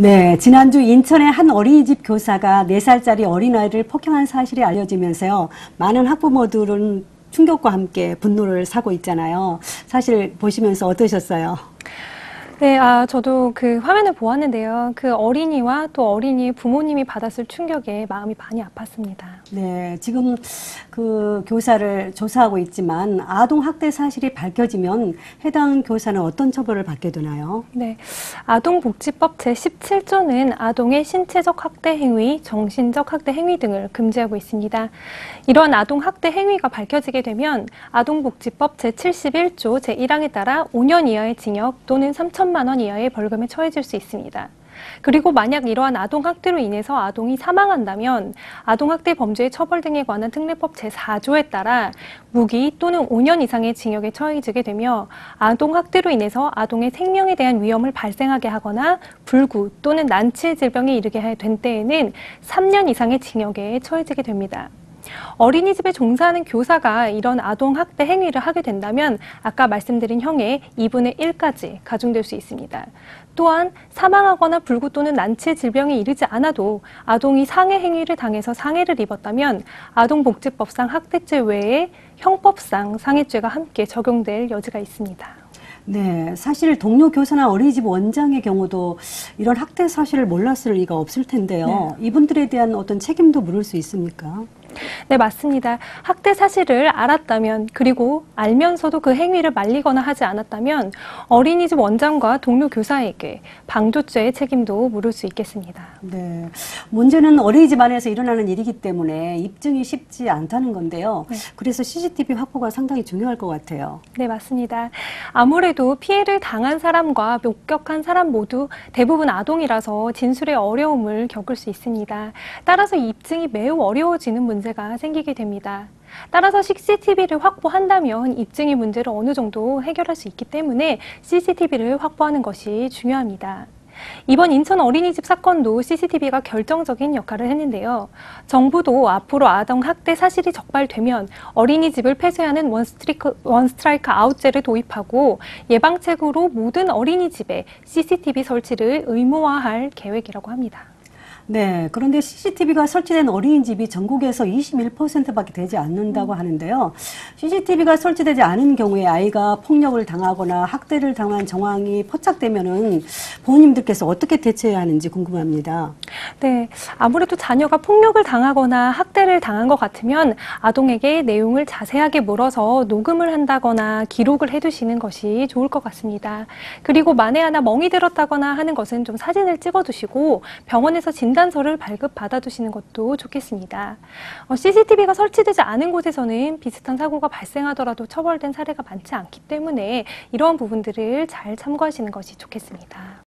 네, 지난주 인천의 한 어린이집 교사가 4살짜리 어린아이를 폭행한 사실이 알려지면서요. 많은 학부모들은 충격과 함께 분노를 사고 있잖아요. 사실 보시면서 어떠셨어요? 네, 아, 저도 그 화면을 보았는데요. 그 어린이와 또 어린이의 부모님이 받았을 충격에 마음이 많이 아팠습니다. 네, 지금 그 교사를 조사하고 있지만 아동 학대 사실이 밝혀지면 해당 교사는 어떤 처벌을 받게 되나요? 네, 아동복지법 제17조는 아동의 신체적 학대 행위, 정신적 학대 행위 등을 금지하고 있습니다. 이러한 아동 학대 행위가 밝혀지게 되면 아동복지법 제71조 제1항에 따라 5년 이하의 징역 또는 3천 3 천만 원 이하의 벌금에 처해질 수 있습니다. 그리고 만약 이러한 아동학대로 인해서 아동이 사망한다면 아동학대 범죄의 처벌 등에 관한 특례법 제4조에 따라 무기 또는 5년 이상의 징역에 처해지게 되며 아동학대로 인해서 아동의 생명에 대한 위험을 발생하게 하거나 불구 또는 난치의 질병에 이르게 된 때에는 3년 이상의 징역에 처해지게 됩니다. 어린이집에 종사하는 교사가 이런 아동학대 행위를 하게 된다면 아까 말씀드린 형의 2분의 1까지 가중될 수 있습니다. 또한 사망하거나 불구 또는 난치의 질병에 이르지 않아도 아동이 상해 행위를 당해서 상해를 입었다면 아동복지법상 학대죄 외에 형법상 상해죄가 함께 적용될 여지가 있습니다. 네, 사실 동료 교사나 어린이집 원장의 경우도 이런 학대 사실을 몰랐을 리가 없을 텐데요. 네. 이분들에 대한 어떤 책임도 물을 수 있습니까? 네, 맞습니다. 학대 사실을 알았다면 그리고 알면서도 그 행위를 말리거나 하지 않았다면 어린이집 원장과 동료 교사에게 방조죄의 책임도 물을 수 있겠습니다. 네. 문제는 어린이집 안에서 일어나는 일이기 때문에 입증이 쉽지 않다는 건데요. 네. 그래서 CCTV 확보가 상당히 중요할 것 같아요. 네, 맞습니다. 아무래도 피해를 당한 사람과 목격한 사람 모두 대부분 아동이라서 진술의 어려움을 겪을 수 있습니다. 따라서 입증이 매우 어려워지는 문제 문제가 생기게 됩니다. 따라서 CCTV를 확보한다면 입증의 문제를 어느 정도 해결할 수 있기 때문에 CCTV를 확보하는 것이 중요합니다. 이번 인천 어린이집 사건도 CCTV가 결정적인 역할을 했는데요. 정부도 앞으로 아동 학대 사실이 적발되면 어린이집을 폐쇄하는 원스트리크, 원스트라이크 아웃제를 도입하고 예방책으로 모든 어린이집에 CCTV 설치를 의무화할 계획이라고 합니다. 네. 그런데 CCTV가 설치된 어린이집이 전국에서 21%밖에 되지 않는다고 음. 하는데요. CCTV가 설치되지 않은 경우에 아이가 폭력을 당하거나 학대를 당한 정황이 포착되면은 부모님들께서 어떻게 대처해야 하는지 궁금합니다. 네. 아무래도 자녀가 폭력을 당하거나 학대를 당한 것 같으면 아동에게 내용을 자세하게 물어서 녹음을 한다거나 기록을 해두시는 것이 좋을 것 같습니다. 그리고 만에 하나 멍이 들었다거나 하는 것은 좀 사진을 찍어두시고 병원에서 진단 진단서를 발급 받아두시는 것도 좋겠습니다. 어, CCTV가 설치되지 않은 곳에서는 비슷한 사고가 발생하더라도 처벌된 사례가 많지 않기 때문에 이러한 부분들을 잘 참고하시는 것이 좋겠습니다.